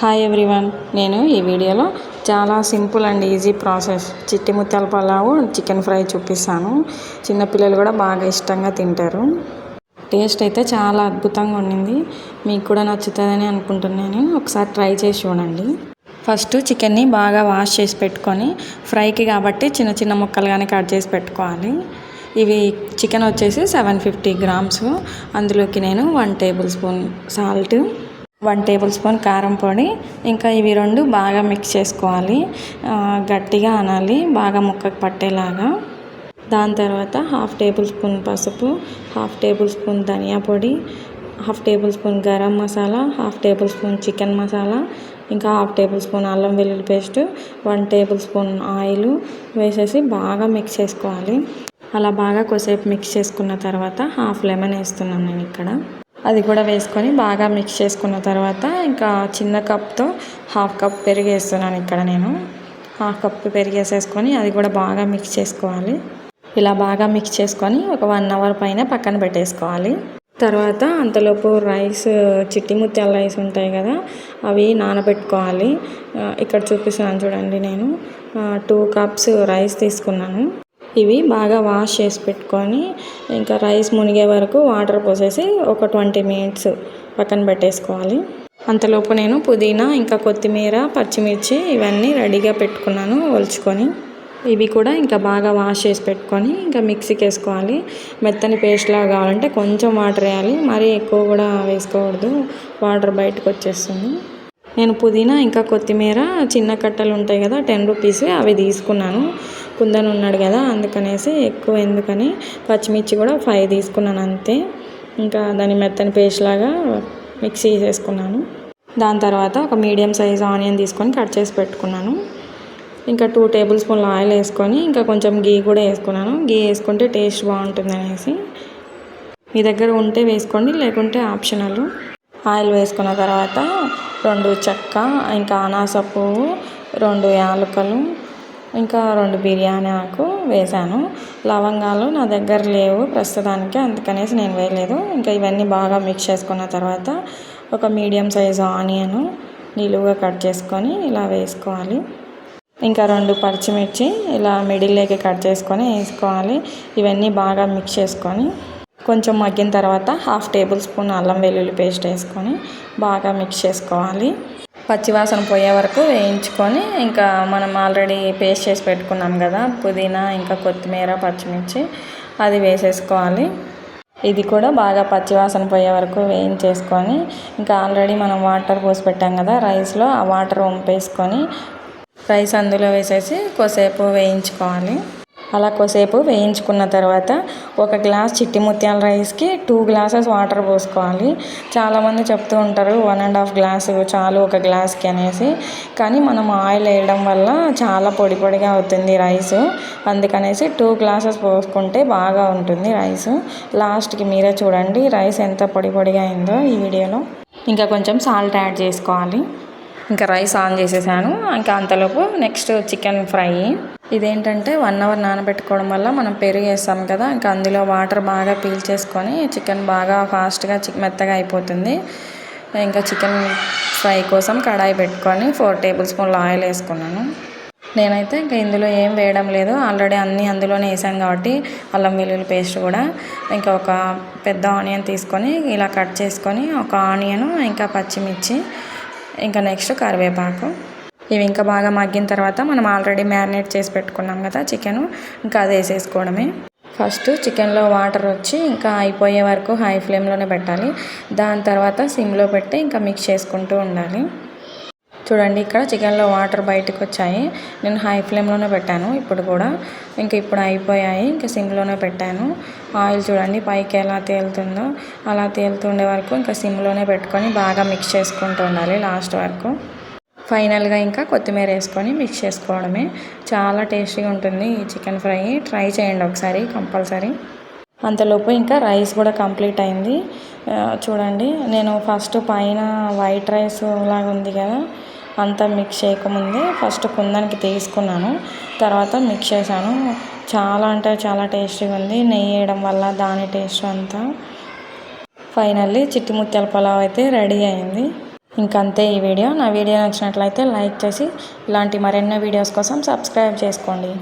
Hi everyone నేను ఈ వీడియోలో చాలా సింపుల్ అండ్ ఈజీ ప్రాసెస్. చిట్టి ముత్యాల పలావు చికెన్ ఫ్రై చూపిస్తాను. చిన్నపిల్లలు కూడా బాగా ఇష్టంగా తింటారు. టేస్ట్ అయితే చాలా అద్భుతంగా ఉండింది. మీకు కూడా నచ్చుతుందని అనుకుంటున్నాను. ఒకసారి ట్రై చేసి చూడండి. ఫస్ట్ చికెన్ని బాగా వాష్ చేసి పెట్టుకొని ఫ్రైకి కాబట్టి చిన్న చిన్న ముక్కలుగానే కట్ చేసి పెట్టుకోవాలి. ఇవి చికెన్ వచ్చేసి సెవెన్ ఫిఫ్టీ గ్రామ్స్ అందులోకి నేను one table spoon salt one table spoon కారం పొడి. ఇంకా ఇవి రెండు బాగా మిక్స్ చేసుకోవాలి. గట్టిగా అనాలి బాగా ముక్కకు పట్టేలాగా. దాని తర్వాత హాఫ్ టేబుల్ స్పూన్ పసుపు హాఫ్ టేబుల్ స్పూన్ ధనియా పొడి half table spoon garam masala half table spoon chicken masala ఇంకా హాఫ్ టేబుల్ స్పూన్ అల్లం వెల్లుల్లి paste one table spoon oil వేసేసి బాగా మిక్స్ చేసుకోవాలి. అలా బాగా కొద్దిసేపు మిక్స్ చేసుకున్న తర్వాత హాఫ్ లెమన్ వేస్తున్నాను నేను ఇక్కడ. అది కూడా వేసుకొని బాగా మిక్స్ చేసుకున్న తర్వాత ఇంకా చిన్న కప్తో హాఫ్ కప్ పెరుగు వేస్తున్నాను ఇక్కడ నేను. హాఫ్ కప్ పెరుగు వేసేసుకొని అది కూడా బాగా మిక్స్ చేసుకోవాలి. ఇలా బాగా మిక్స్ చేసుకొని ఒక వన్ అవర్ పైన పక్కన పెట్టేసుకోవాలి. తర్వాత అంతలోపు రైస్ చిట్టి ముత్యాల రైస్ ఉంటాయి కదా అవి నానబెట్టుకోవాలి. ఇక్కడ చూపిస్తున్నాను చూడండి నేను. టూ కప్స్ రైస్ తీసుకున్నాను. ఇవి బాగా వాష్ చేసి పెట్టుకొని ఇంకా రైస్ మునిగే వరకు వాటర్ పోసేసి ఒక ట్వంటీ మినిట్స్ పక్కన పెట్టేసుకోవాలి. అంతలోపు నేను పుదీనా ఇంకా కొత్తిమీర పచ్చిమిర్చి ఇవన్నీ రెడీగా పెట్టుకున్నాను ఒలుచుకొని. ఇవి కూడా ఇంకా బాగా వాష్ చేసి పెట్టుకొని ఇంకా మిక్సీకి వేసుకోవాలి. మెత్తని పేస్ట్ లాగా కావాలంటే కొంచెం వాటర్ వేయాలి. మరీ ఎక్కువ కూడా వేసుకోకూడదు. వాటర్ బయటకు వచ్చేస్తుంది. నేను పుదీనా ఇంకా కొత్తిమీర చిన్న కట్టలు ఉంటాయి కదా టెన్ రూపీస్ అవి తీసుకున్నాను. కుందన్ ఉన్నాడు కదా అందుకనేసి ఎక్కువ ఎందుకని పచ్చిమిర్చి కూడా ఫైవ్ తీసుకున్నాను అంతే. ఇంకా దాని మెత్తని పేస్ట్ లాగా మిక్సీ చేసుకున్నాను. దాని తర్వాత ఒక మీడియం సైజ్ ఆనియన్ తీసుకొని కట్ చేసి పెట్టుకున్నాను. ఇంకా టూ టేబుల్ స్పూన్ల ఆయిల్ వేసుకొని ఇంకా కొంచెం గీ కూడా వేసుకున్నాను. గీ వేసుకుంటే టేస్ట్ బాగుంటుంది అనేసి మీ దగ్గర ఉంటే వేసుకోండి లేకుంటే ఆప్షనల్. ఆయిల్ వేసుకున్న తర్వాత రెండు చెక్క ఇంకా అనాస పువ్వు రెండు యాలకులు ఇంకా రెండు బిర్యానీ ఆకు వేసాను లవంగాలు నా దగ్గర లేవు ప్రస్తుతానికి అందుకనేసి నేను వేయలేదు. ఇంకా ఇవన్నీ బాగా మిక్స్ చేసుకున్న తర్వాత ఒక మీడియం సైజు ఆనియను నిలువుగా కట్ చేసుకొని ఇలా వేసుకోవాలి. ఇంకా రెండు పచ్చిమిర్చి ఇలా మిడిల్లోకి కట్ చేసుకొని వేసుకోవాలి. ఇవన్నీ బాగా మిక్స్ చేసుకొని కొంచెం మగ్గిన తర్వాత హాఫ్ టేబుల్ స్పూన్ అల్లం వెల్లుల్లి పేస్ట్ వేసుకొని బాగా మిక్స్ చేసుకోవాలి. పచ్చివాసన పోయే వరకు వేయించుకొని ఇంకా మనం ఆల్రెడీ పేస్ట్ చేసి పెట్టుకున్నాం కదా పుదీనా ఇంకా కొత్తిమీర పచ్చిమిర్చి అది వేసేసుకోవాలి. ఇది కూడా బాగా పచ్చివాసన పోయే వరకు వేయించేసుకొని ఇంకా ఆల్రెడీ మనం వాటర్ పోసి పెట్టాం కదా రైస్లో ఆ వాటర్ వంపేసుకొని రైస్ అందులో వేసేసి కొద్దిసేపు వేయించుకోవాలి. అలా కొద్దిసేపు వేయించుకున్న తర్వాత ఒక గ్లాస్ చిట్టి ముత్యాల రైస్కి టూ గ్లాసెస్ వాటర్ పోసుకోవాలి. చాలామంది చెప్తూ ఉంటారు వన్ అండ్ హాఫ్ గ్లాస్ చాలు ఒక గ్లాస్కి అనేసి. కానీ మనం ఆయిల్ వేయడం వల్ల చాలా పొడి పొడిగా అవుతుంది రైస్. అందుకనేసి టూ గ్లాసెస్ పోసుకుంటే బాగా ఉంటుంది రైస్. లాస్ట్కి మీరే చూడండి రైస్ ఎంత పొడి పొడిగా అయిందో ఈ వీడియోలో. ఇంకా కొంచెం సాల్ట్ యాడ్ చేసుకోవాలి. ఇంకా రైస్ ఆన్ చేసేసాను. ఇంకా అంతలోపు నెక్స్ట్ చికెన్ ఫ్రై. ఇదేంటంటే వన్ అవర్ నానబెట్టుకోవడం వల్ల మనం పెరుగు వేస్తాం కదా ఇంకా అందులో వాటర్ బాగా పీల్చేసుకొని చికెన్ బాగా ఫాస్ట్గా మెత్తగా అయిపోతుంది. ఇంకా చికెన్ ఫ్రై కోసం కడాయి పెట్టుకొని ఫోర్ టేబుల్ స్పూన్ల ఆయిల్ వేసుకున్నాను. నేనైతే ఇంకా ఇందులో ఏం వేయడం లేదు. ఆల్రెడీ అన్నీ అందులోనే వేసాను కాబట్టి అల్లం వెల్లుల్లి పేస్ట్ కూడా. ఇంకా ఒక పెద్ద ఆనియన్ తీసుకొని ఇలా కట్ చేసుకొని ఒక ఆనియన్ ఇంకా పచ్చిమిర్చి ఇంకా నెక్స్ట్ కరివేపాకు. ఇవి ఇంకా బాగా మగ్గిన తర్వాత మనం ఆల్రెడీ మ్యారినేట్ చేసి పెట్టుకున్నాం కదా చికెన్. ఇంకా అది వేసేసుకోవడమే. ఫస్ట్ చికెన్లో వాటర్ వచ్చి ఇంకా అయిపోయే వరకు హై ఫ్లేమ్లోనే పెట్టాలి. దాని తర్వాత సిమ్లో పెట్టి ఇంకా మిక్స్ చేసుకుంటూ ఉండాలి. చూడండి ఇక్కడ చికెన్లో వాటర్ బయటకు వచ్చాయి నేను హై ఫ్లేమ్లోనే పెట్టాను ఇప్పుడు కూడా. ఇంక ఇప్పుడు అయిపోయాయి ఇంకా సిమ్లోనే పెట్టాను. ఆయిల్ చూడండి పైకి ఎలా తేలుతుందో. అలా తేలుతుండే వరకు ఇంకా సిమ్లోనే పెట్టుకొని బాగా మిక్స్ చేసుకుంటూ ఉండాలి లాస్ట్ వరకు. ఫైనల్గా ఇంకా కొత్తిమీర వేసుకొని మిక్స్ చేసుకోవడమే. చాలా టేస్టీగా ఉంటుంది ఈ చికెన్ ఫ్రై. ట్రై చేయండి ఒకసారి కంపల్సరీ. అంతలోపు ఇంకా రైస్ కూడా కంప్లీట్ అయింది. చూడండి నేను ఫస్ట్ పైన వైట్ రైస్ లాగా ఉంది కదా. అంతా మిక్స్ చేయకముందే ఫస్ట్ కుందానికి తీసుకున్నాను. తర్వాత మిక్స్ చేశాను. చాలా అంటే చాలా టేస్టీగా ఉంది నెయ్యి వేయడం వల్ల దాని టేస్ట్ అంతా. ఫైనల్లీ చిట్టి ముత్యాల పలావ్ అయితే రెడీ అయింది. ఇంకంతే ఈ వీడియో. నా వీడియో నచ్చినట్లయితే లైక్ చేసి ఇలాంటి మరెన్నో వీడియోస్ కోసం సబ్స్క్రైబ్ చేసుకోండి.